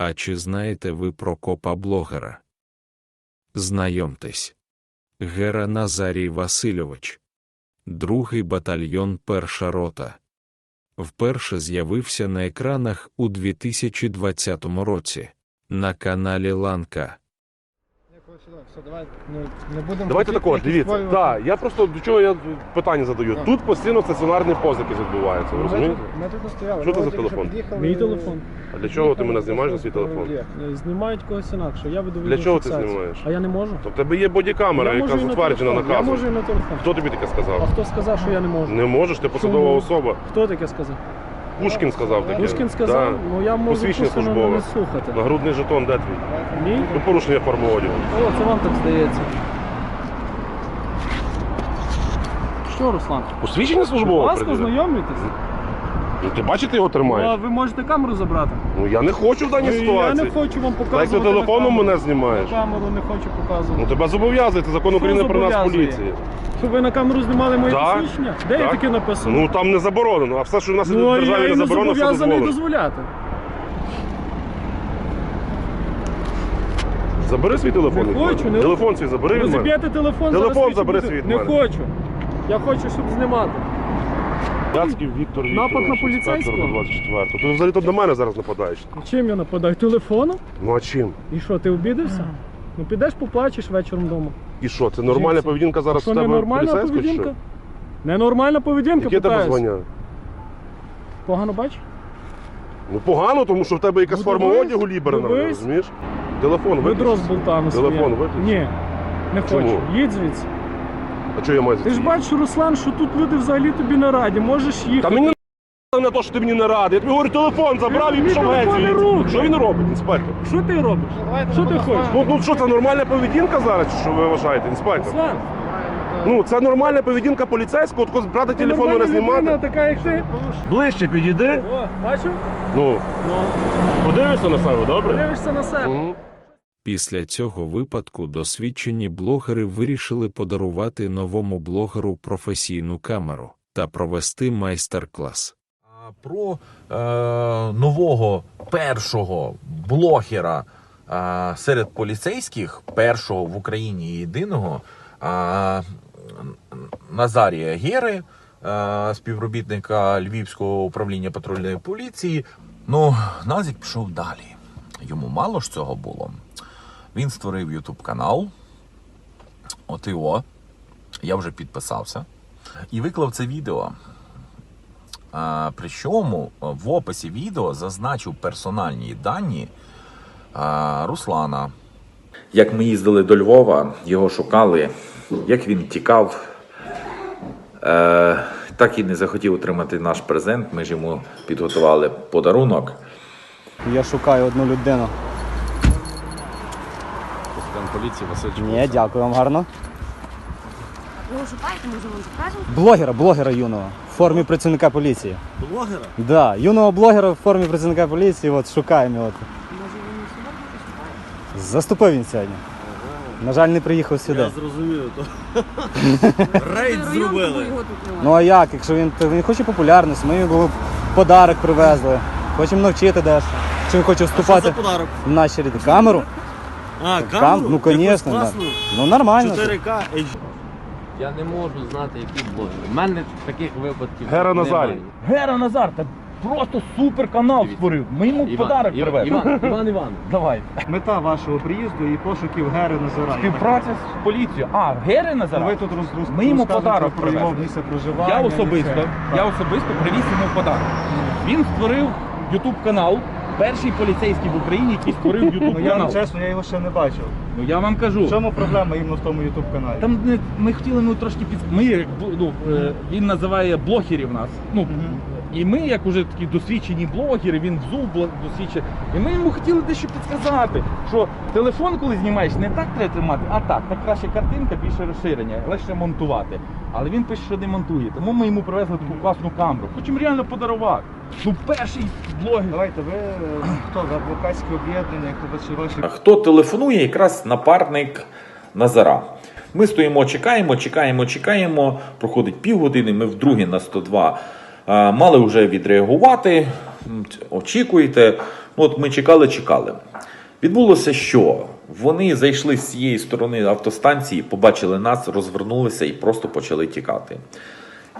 А чи знаєте ви про копа-блогера? Знайомтесь. Гера Назарій Васильович. Другий батальйон Перша рота. Вперше з'явився на екранах у 2020 році на каналі Ланка. Все, давай, ну, не будемо Давайте якісь дивіться. Так, я просто до чого я питання задаю. Так. Тут постійно стаціонарний позик відбувається, ви Ми розумієте? тут- Ми тут не стояли. Що це за телефон? Мій телефон. А для чого ти мене знімаєш на свій телефон? Е, Знімають когось інакше. Я веду Для чого ти знімаєш? А я не можу. То в тебе є бодікамера, я яка можу і на затверджена телефон. Я наказом. можу і на телефон. Хто тобі таке А сказав? хто сказав, що я не можу? Не можеш, ти посадова особа. Хто таке сказав? Пушкін сказав таке. Пушкін сказав, Да. ну я можу Посвідчення Пушкіна службове. не слухати. Нагрудний жетон, де твій? Мій? Ну, порушення форми одягу. О, це вам так здається. Що, Руслан? Посвідчення Будь службове? ласка, приділи? Ну ти бачите, його Ну, а тримаєш? ви можете камеру забрати? Ну я не хочу в даній Ну, Я ситуації. не хочу вам Так показувати. ти телефоном камеру. мене знімаєш. На камеру не хочу показувати. Ну тебе зобов'язує, це закон Що України про нас зобов'язує? поліції. Щоб ви на камеру знімали моє Так, посвідчення? Де так. таке написано? Ну там не заборонено, а все, що в нас Ну, в державі не заборонено, все зобов'язаний дозволено. дозволяти. Забери свій телефон. Не від мене. хочу, не- Телефон свій забери Ви від мене. заб'єте телефон, Телефон зараз забери свідчу свій від буде. Не мене. хочу. Я хочу, щоб знімати. Яцький Віктор Напад на Вікторович, поліцейського? інспектор 24. Ти взагалі тут до мене зараз нападаєш. Чим я нападаю? Телефоном? Ну а чим? І що, ти обідався? Ну підеш поплачеш вечором вдома. І що, це нормальна Жінці. поведінка зараз Що в тебе ненормальна чи поведінка? що? Ненормальна поведінка, Яке тебе питаюсь. звання? Погано бачиш? Ну погано, тому що в тебе якась Ну, форма дивись, одягу ліберна, дивись. розумієш? Телефон Ведро з болтами Телефон виключи. Ні, не Чому? хочу. Їдь звідси. А що я маю за Ти це ж бачиш, Руслан, що тут люди взагалі тобі не раді. Можеш їхати. Та мені не на те, що ти мені не радий. Я тобі говорю, телефон забрав і Мені пішов геть. телефон не звідси. руки. Що він робить, інспектор? Що ти робиш? Що ти хочеш? Ну, ну що, це нормальна поведінка зараз, чи що ви вважаєте, інспектор? Руслан, Ну, це нормальна поведінка поліцейського, от брати ти телефон не нормальна людина, знімати. така як ти. Ближче підійди. О, бачив? Ну, Ну, подивишся на себе, добре? дивишся на себе. Мгм. Після цього випадку досвідчені блогери вирішили подарувати новому блогеру професійну камеру та провести майстер-клас. Про е, нового першого блогера е, серед поліцейських, першого в Україні єдиного е, Назарія Гери, е, співробітника Львівського управління патрульної поліції. Ну, Назік пішов далі. Йому мало ж цього було. Він створив YouTube канал. От і о. Я вже підписався. І виклав це відео. А, причому в описі відео зазначив персональні дані а, Руслана. Як ми їздили до Львова, його шукали, як він тікав, е, так і не захотів отримати наш презент. Ми ж йому підготували подарунок. Я шукаю одну людину. Поліції Василь Ні, дякую вам гарно. Ви його шукаєте, може вам покажемо? Блогера, блогера юного в формі працівника поліції. Блогера? Да, юного блогера в формі працівника поліції, от шукаємо його. Може він сюди буде шукає? Заступив він сьогодні. На жаль, не приїхав сюди. Зрозуміло, то Рейд зробили. Його тут немає. Ну а як, якщо він, то він хоче популярності, ми йому подарок привезли. Хочемо навчити дещо. Чи він хоче вступати подарок? в наші ряди. Камеру? А, Кам... Ну, звісно, да. Ну нормально. 4К HD. Я не можу знати, які блогери. У мене таких випадків Гера немає. Гера Назар, та просто супер канал Дивіться. створив. Ми йому Іван, подарок Іван, привезли. Іван, Іван Іван. Давай. Мета вашого приїзду і пошуків Гери Назара. Співпраця з поліцією. А, Гери Назара? Ви тут роз, роз, Ми йому розказуєте подарок про його привезли. місце проживання. Я і особисто, я особисто привіз йому подарок. Він створив YouTube канал. Перший поліцейський в Україні, який створив Ну YouTube я канал. чесно, я його ще не бачив. Ну я вам кажу. В чому проблема іменно в тому YouTube каналі? Там не- ми хотіли ну, трошки під... Ми, як бу- ну, е, він називає блогерів нас. Ну, І ми, як уже такі досвідчені блогери, він взув бл- досвідчений. І ми йому хотіли дещо підказати, що телефон, коли знімаєш, не так треба тримати, а так. Так краще картинка, більше розширення, легше монтувати. Але він пише, що не монтує. Тому ми йому привезли таку класну камеру. Хочемо реально подарувати. Ну, перший блогер. Давайте, ви е, хто? Ви адвокатське об'єднання, хто чи ваші А Хто телефонує, якраз напарник Назара. Ми стоїмо, чекаємо, чекаємо, чекаємо. Проходить півгодини, ми вдруге на 102 а, мали вже відреагувати. очікуєте. От ми чекали, чекали. Відбулося що? Вони зайшли з цієї сторони автостанції, побачили нас, розвернулися і просто почали тікати.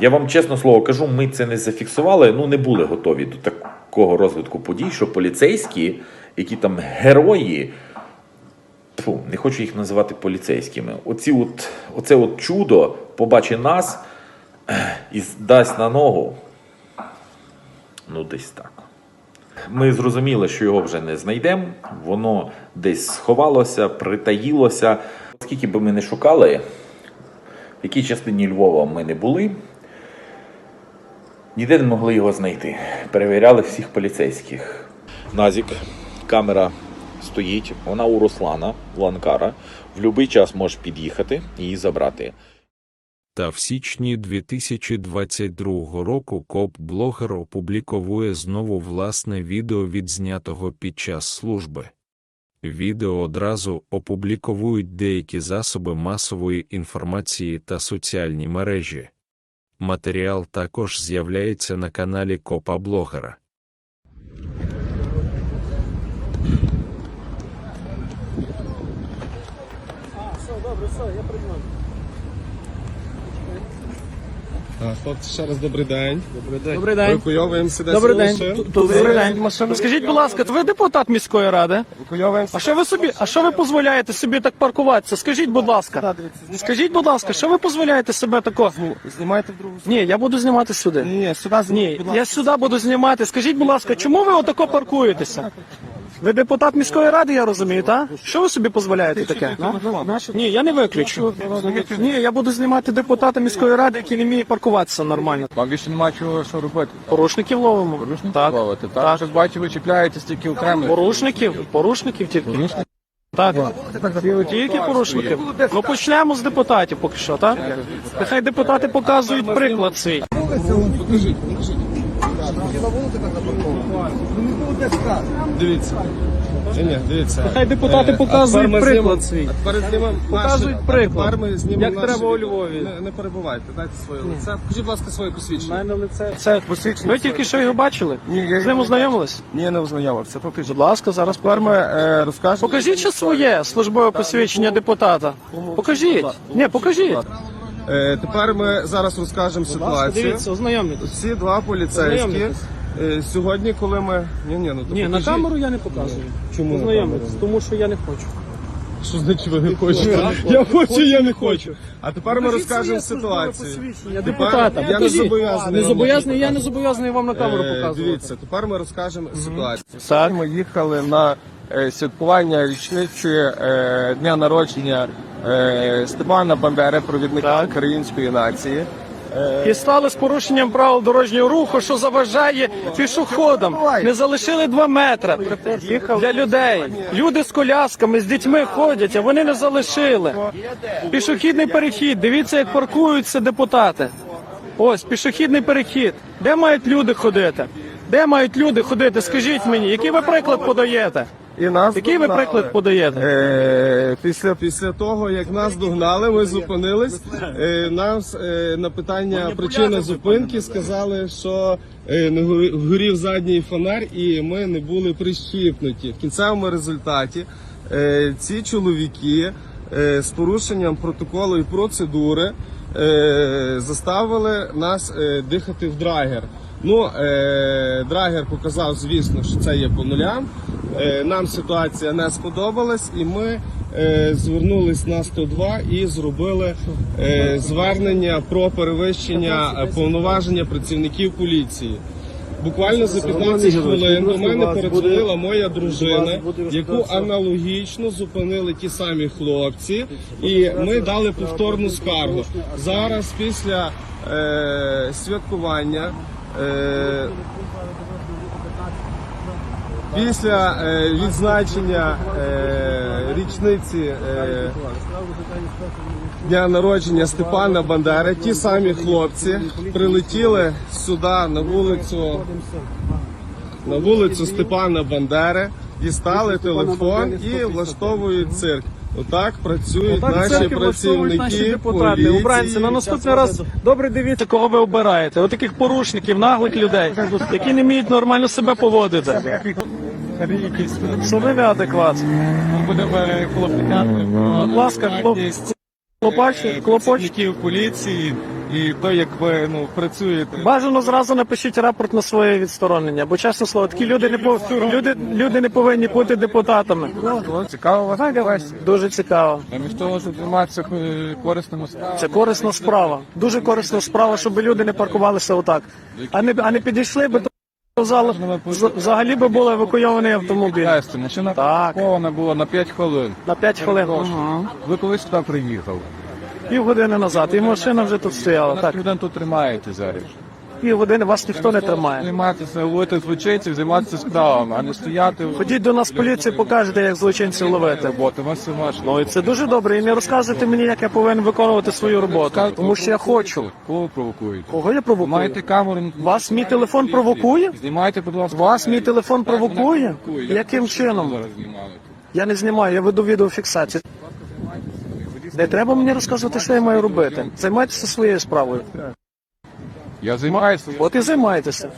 Я вам чесно слово кажу, ми це не зафіксували, ну не були готові до такого розвитку подій, що поліцейські, які там герої, Фу, не хочу їх називати поліцейськими. Оці от, оце от чудо побачить нас і дасть на ногу. Ну, десь так. Ми зрозуміли, що його вже не знайдемо. Воно десь сховалося, притаїлося. Скільки би ми не шукали, в якій частині Львова ми не були, ніде не могли його знайти. Перевіряли всіх поліцейських. Назік, камера стоїть, вона у Руслана, Ланкара. В будь-який час можеш під'їхати і її забрати. Та в січні 2022 року коп-блогер опубліковує знову власне відео відзнятого під час служби. Відео одразу опубліковують деякі засоби масової інформації та соціальні мережі. Матеріал також з'являється на каналі копа-блогера. Хлопці, ще раз добрий день. Добрий день. Евакуйовуємося десь Добрий день. машину. Добрий день. Скажіть, будь ласка, ви депутат міської ради? Евакуйовуємося. А що ви собі, а що ви дозволяєте собі так паркуватися? Скажіть, будь ласка. Скажіть, будь ласка, що ви дозволяєте себе тако? Знімайте в другу Ні, я буду знімати сюди. Ні, ні, сюди Ні, я сюди буду знімати. Скажіть, будь ласка, чому ви отако паркуєтеся? Ви депутат міської ради, я розумію, так? Що ви собі дозволяєте таке? Ні, я не виключу. Ні, я буду знімати депутата міської ради, який не вміє паркуватися нормально. Вам більше нема чого що робити. Порушників ловимо. Порушників Так. ловити, так? Щось бачу, ви чіпляєтесь тільки окремо. Порушників, порушників тільки. Так, тільки порушників. Ну почнемо з депутатів поки що, так? Нехай депутати показують приклад свій. Дивіться. Ні, ні, дивіться. Нехай депутати Е, показують приклад свій. Показують приклад, як треба у. Львові. Не, перебувайте, дайте своє лице. Покажіть, будь ласка, своє посвідчення. мене лице. Це ви тільки що його бачили? З ним ознайомились? Ні, не ознайомився. Покажіть. Будь ласка, зараз Тепер ми е. Покажіть ще своє службове посвідчення депутата. Покажіть. Ні, покажіть. Е, тепер ми зараз розкажемо Будь ласка, ситуацію. дивіться, ознайомитесь. Ці два поліцейські. Е, Сьогодні, коли ми. Ні, ні, ну то Ні, на покажіть. камеру я не показую. Чому на Ознайомитесь, камеру? тому що я не хочу. Що значить ви не хочете? Я хочу, я не хочу. А тепер ми розкажемо ситуацію. Посвідчення депутата. я не Покажіть. зобов'язаний Не вам зобов'язаний, я не зобов'язаний вам на камеру Е, показувати. Дивіться, тепер ми розкажемо ситуацію. Так. Ми їхали на святкування річниці е, дня народження е, Степана Бандери, провідника української нації. І стали з порушенням правил дорожнього руху, що заважає пішоходам. Не залишили два метри для людей. Люди з колясками, з дітьми ходять, а вони не залишили. Пішохідний перехід. Дивіться, як паркуються депутати. Ось пішохідний перехід. Де мають люди ходити? Де мають люди ходити? Скажіть мені, який ви приклад подаєте? І нас Який ви догнали. приклад подаєте? Е, після, після того, як нас догнали, ми зупинились. Е, нас е, на питання причини зупинки сказали, що е, не горі- горів задній фонар і ми не були прищіпнуті. В кінцевому результаті е, ці чоловіки е, з порушенням протоколу і процедури е, заставили нас е, дихати в драгер. Ну, е, драгер показав, звісно, що це є по нулям. Е, нам ситуація не сподобалась, і ми е, звернулись на 102 і зробили е, звернення про перевищення повноваження працівників поліції. Буквально за 15 хвилин до мене передзвонила моя дружина, яку аналогічно зупинили ті самі хлопці, і ми дали повторну скаргу. Зараз після е, святкування. Е, Після е, відзначення е, річниці е, дня народження Степана Бандери, ті самі хлопці прилетіли сюди на вулицю на вулицю Степана Бандери, дістали телефон і влаштовують цирк. Отак працюють Отак наші церкви влаштовують наші депутати. поліції. Убранці на наступний раз добре дивіться, кого ви обираєте. Отаких порушників, наглих людей, які не вміють нормально себе поводити. Що ви неадекватні? Будемо клопотати. Будь ласка, хлоп... хлопачі, хлопочки. Працівників поліції і то, як ви ну, працюєте. Бажано зразу напишіть рапорт на своє відсторонення, бо чесно слово, такі люди не пов... люди, люди не повинні бути депутатами. Цікаво вас побачити. Дуже цікаво. Замість того, займатися корисними справами. Це корисна справа. Дуже корисна справа, щоб люди не паркувалися отак. А не, а не підійшли би до залу. Взагалі би був евакуйований автомобіль. Машина Так. паркована була на 5 хвилин. На 5 хвилин. Ви коли сюди приїхали? Півгодини назад. І машина вже тут стояла. Так. Людей тут тримаєте зараз. півгодини вас ніхто не тримає. Займатися, ловити злочинців, займатися справами, а не стояти. Ходіть до нас в поліцію, покажете, як злочинців ловити. Роботи, вас все важко. Ну і це дуже добре. І не розказуйте мені, як я повинен виконувати свою роботу. Тому що я хочу. Кого провокуєте? Кого я провокую? Маєте камеру? Вас мій телефон провокує? Знімайте, будь ласка. Вас мій телефон провокує? Яким чином? Я не знімаю, я веду відеофіксацію. Не треба мені розказувати, що я маю робити. Займайтеся своєю справою. Я займаюся. От і займайтеся.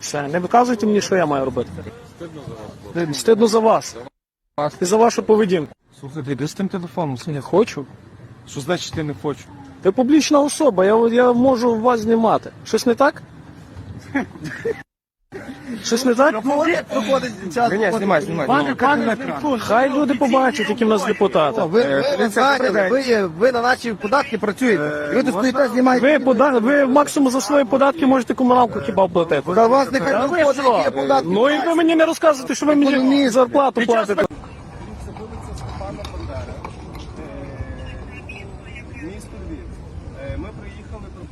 Все, не виказуйте мені, що я маю робити. Стидно за вас. І за вашу поведінку. Слухайте, де з тим телефоном? Не хочу. Що значить я не хочу? Ви публічна особа, я, я можу вас знімати. Щось не так? Щось не так? Ні, знімай, знімай. Пане, пане, хай люди побачать, які в нас депутати. Ви, ви, ви, ви на наші податки працюєте. Люди стоїте, знімаєте. Ви, пода... ви максимум за свої податки можете комуналку хіба оплатити. Та вас нехай не ви входить, що? податки. Ну і ви мені не розказуєте, що ви мені зарплату платите. Місто Львів. Е, Ми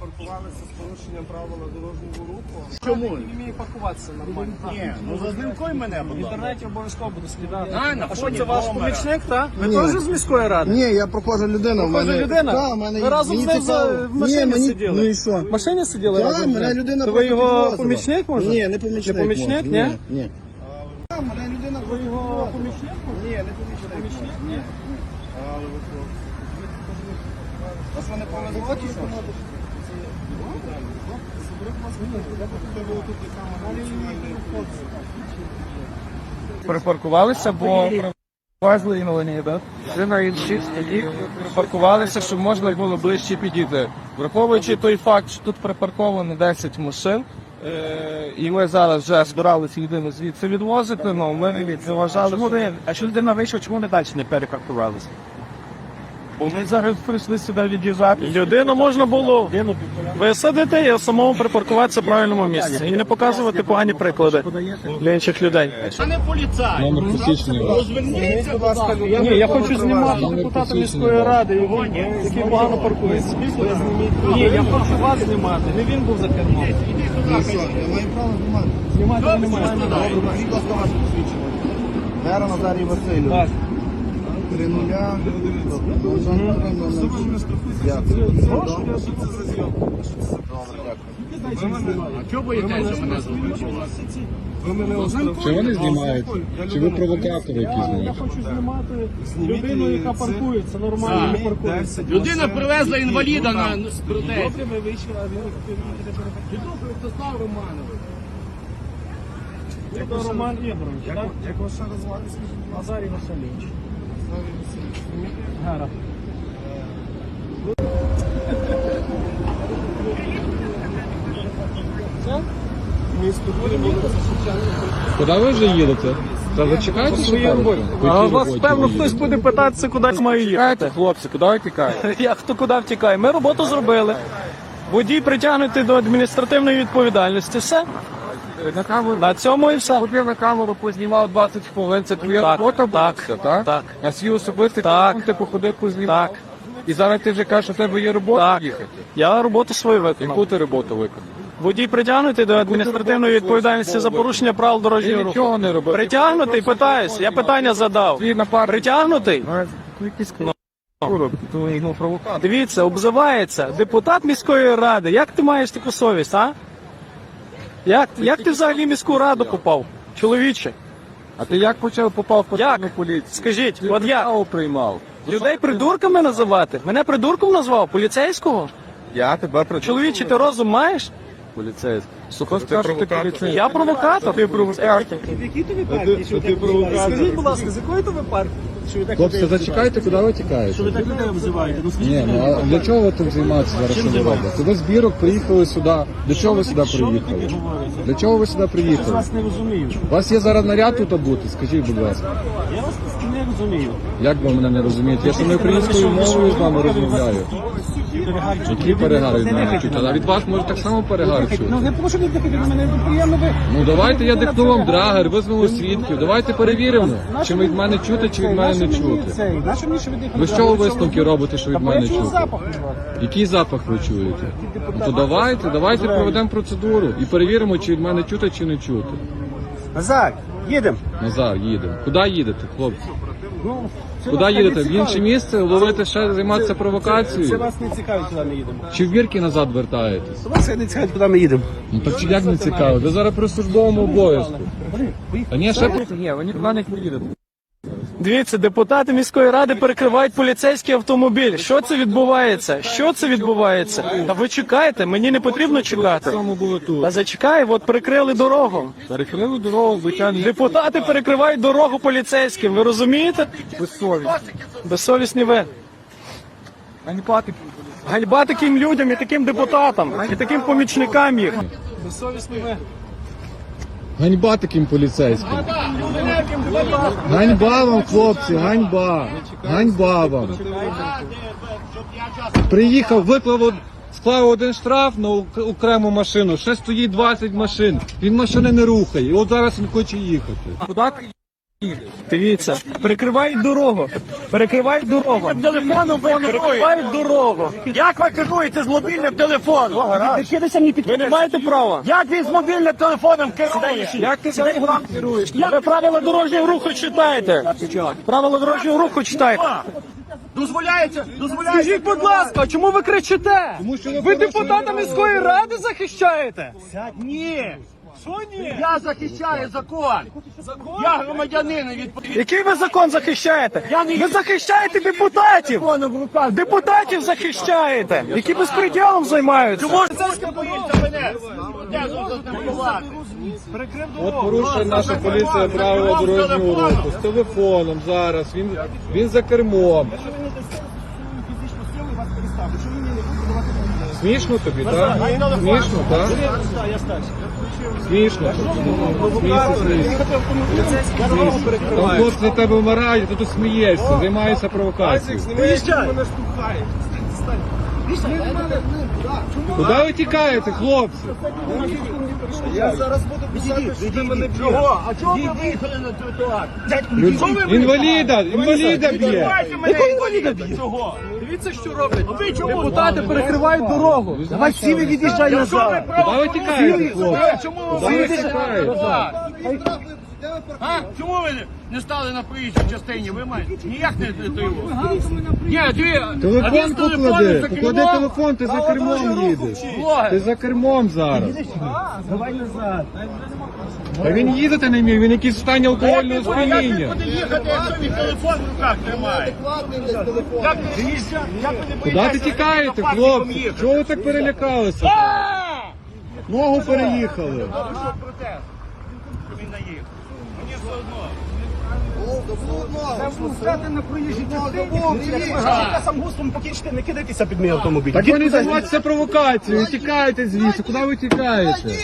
приїхали, припаркувалися з порушенням правила дорожнього руху. Чому? Не вмію паркуватися нормально. Ні, ну зазнаймкуй мене, В інтернеті обов'язково буду слідати. А, що це ваш помічник, так? Ви теж з міської ради? Ні, я прохожа людина. в Прохожа мене- людина? Та, в мене Ви разом мені з ним за- в машині Ні, мені- сиділи? Ну і що? В машині сиділи Так, разом з мене людина То ви його підвозила. помічник, може? Ні, не помічник. Не помічник, може. ні? Ні. Так, мене людина Ви його помічник? Ні, не помічник. Ні. Вас вони повезло чи що? Припаркувалися, бо привезли інвалідні, так? Це на припаркувалися, щоб можна було ближче підійти. Враховуючи той факт, що тут припарковано 10 машин, е, і ми зараз вже збиралися людину звідси відвозити, але ми не вважали. А що людина вийшла, чому не далі не перепаркувалися? Бо ми зараз прийшли сюди від'їжджати. Людину можна було висадити і самому припаркуватися в правильному місці. І не показувати погані приклади для інших людей. Номер посвідчення. Ні, я хочу знімати депутата міської ради, його, який погано паркується. Ні, я хочу вас знімати, не він був за кермом. Я маю право знімати. Знімати ви не маєте. Добре, будь ласка, ваше посвідчення. Мера Назарій Васильович. Так. Три нуля. Дякую. Чи вони знімають? Чи ви провокатори якісь? Я хочу знімати людину, яка паркується, нормально не паркується. Людина привезла інваліда на Добре, ми вийшли, а він Вячеслав Романович. Це Роман Ігорович, так? Як вас ще розвати? Назарій Васильович. Куди ви вже їдете? Та ви чекаєте? Роботою. А вас, певно, хтось буде питатися, куди я маю їхати. Хлопці, куди ви тікаєте? Я хто куди втікає? Ми роботу зробили. Водій притягнутий до адміністративної відповідальності. Все. На камеру. На цьому і все. От я на камеру познімав 20 хвилин, це твоя Так, робота так, була, так? так. А свій особистий Так. ти походив познімав. Так. І зараз ти вже кажеш, що в тебе є робота Так. їхати. Я роботу свою виконав. Яку ти роботу виконав? Водій притягнутий до адміністративної відповідальності за порушення правил Ти дорожнього руху. нічого не робив. Притягнутий, питаюсь. Я питання задав. Твій напарник. Притягнутий? Його провокатор. Дивіться, обзивається депутат міської ради. Як ти маєш таку совість, а? Як, як ти взагалі міську раду попав? Чоловіче, А ти як почав попав в патрульну Як? поліцію? скажіть, Ти от як? присягу приймав. Людей придурками називати? Мене придурком назвав? Поліцейського? Я тебе про Чоловіче, ти розум маєш? поліцейський. Сука, скажеш, ти поліцейський. Я провокатор. Ти провокатор. Ти провокатор. Хлопці, зачекайте, куди ви тікаєте? Що ви так людей обзиваєте? Ні, ну а для чого ви тут займаєтеся зараз? Що ви робите? Ви з бірок приїхали сюди. До чого ви сюди приїхали? Для чого ви сюди приїхали? Вас не розумію. У вас є зараз наряд тут бути? Скажіть, будь ласка. Я вас не розумію. Як ви мене не розумієте? Я ж не українською мовою з вами розмовляю. Які перегари чуть? А від вас може так само перегари чути. Ну не тому, що ви такі від мене приємно. Ну давайте я диктую вам драгер, визвемо свідків. Давайте перевіримо, чи від мене чути, чи від мене не чути. Ви з чого висновки робите, що від мене чути? Який запах ви чуєте? Ну то давайте, давайте проведемо процедуру і перевіримо, чи від мене чути, чи не чути. Назар, їдемо. Назар, їдемо. Куди їдете, хлопці? Куди їдете? В інше місце ловити ще займатися провокацією? Це вас не цікавить, куди ми їдемо. Чи в бірки назад вертаєтесь? Вас не цікавить, куди ми їдемо. Ну так чи як не цікаво? Ви зараз при службовому обов'язку. Ні, ще Ні, вони туди не поїдуть. Дивіться, депутати міської ради перекривають поліцейський автомобіль. Що це відбувається? Що це відбувається? Та ви чекаєте? Мені не потрібно чекати. Та зачекай, от перекрили дорогу. Перекрили дорогу, витягнуть. Депутати перекривають дорогу поліцейським. Ви розумієте? Безсовість. Безсовісні ви. А не платить. Ганьба таким людям і таким депутатам, і таким помічникам їх. Безсовісні ви. Ганьба таким поліцейським. Ганьба вам, хлопці, ганьба. Ганьба вам. Приїхав, виклав, склав один штраф на окрему машину, ще стоїть 20 машин. Він машини не рухає. І от зараз він хоче їхати. Дивіться, перекривають дорогу. Перекривають дорогу. Телефоном перекривають дорогу. Як ви керуєте з мобільним телефоном? Відкидайся мені Ви не маєте права. Як він з мобільним телефоном керує? Як ти себе керуєш? Ви правила дорожнього руху читаєте. Правила дорожнього руху читайте. Дозволяється, дозволяється. Скажіть, будь ласка, чому ви кричите? Ви депутата міської ради захищаєте? Ні. Що ні? Я захищаю закон. Закон? Я громадянин від Який ви закон захищаєте? Ви захищаєте депутатів. Депутатів захищаєте, які безпреділом займаються. Боїться мене. Я. От порушує наша поліція правила дорожнього руху з телефоном зараз. Він, він за кермом. Смішно тобі, так? Смішно, так? Смішно. Смішно, смішно. Там хлопці на тебе вмирають, ти тут смієшся, займаєшся провокацією. Куди ви тікаєте, хлопці? Чого? А чого ви виїхали на тротуар? Інваліда, інваліда б'є. Якого інваліда б'є? Чого? Дивіться, що роблять. Ви чому? Депутати перекривають дорогу. Давай всі ви від'їжджай назад. Куди ви тікаєте, хлопці? Чому ви? А? Чому ви не стали на проїжджій частині? Ви маєте? Ніяк не його. Ні, дві. а він Телефон телефоном поклади, за поклади кермом. телефон, ти за кермом їдеш. Блогер. Ти за кермом зараз. Давай назад. Та він їздити не міг, він якийсь в стані алкогольного Як він сп'яніння. буде їхати, якщо він телефон в руках тримає? Як ви? Як ви не Куди боїтеся ти тікаєте, хлопці? їхати? Чого ви так перелякалися? Ногу переїхали. Він наїхав. Мені все одно. Сам густом покінчите, не кидайтеся під мій автомобіль. Так ви не займайтеся провокацією, тікайте звідси, куди ви тікаєте?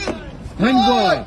Ганьба!